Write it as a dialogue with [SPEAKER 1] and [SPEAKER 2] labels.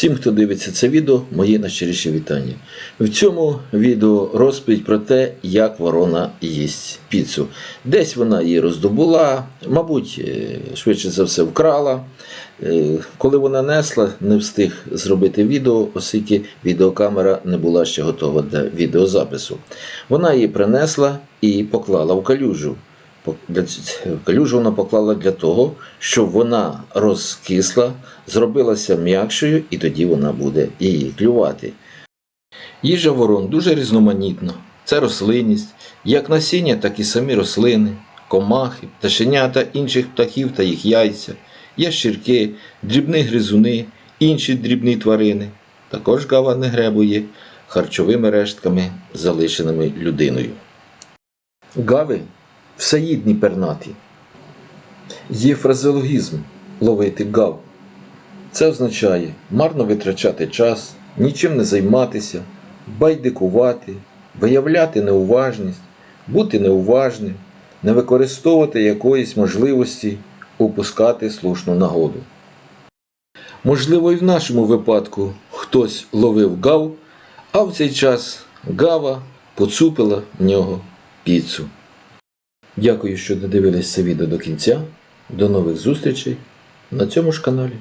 [SPEAKER 1] Всім, хто дивиться це відео, мої найщиріші вітання. В цьому відео розповідь про те, як ворона їсть піцу. Десь вона її роздобула, мабуть, е, швидше за все вкрала. Е, Коли вона несла, не встиг зробити відео, оскільки відеокамера не була ще готова для відеозапису. Вона її принесла і поклала в калюжу. Калюжу вона поклала для того, щоб вона розкисла, зробилася м'якшою, і тоді вона буде її клювати. Їжа ворон дуже різноманітна. Це рослинність, як насіння, так і самі рослини, комахи, пташенята інших птахів та їх яйця, ящірки, дрібні гризуни, інші дрібні тварини. Також гава не гребує харчовими рештками, залишеними людиною. Гави всеїдні пернаті. Є фразеологізм ловити гав. Це означає марно витрачати час, нічим не займатися, байдикувати, виявляти неуважність, бути неуважним, не використовувати якоїсь можливості упускати слушну нагоду. Можливо, і в нашому випадку хтось ловив гав, а в цей час гава поцупила в нього піцу. Дякую, що додивились це відео до кінця. До нових зустрічей на цьому ж каналі.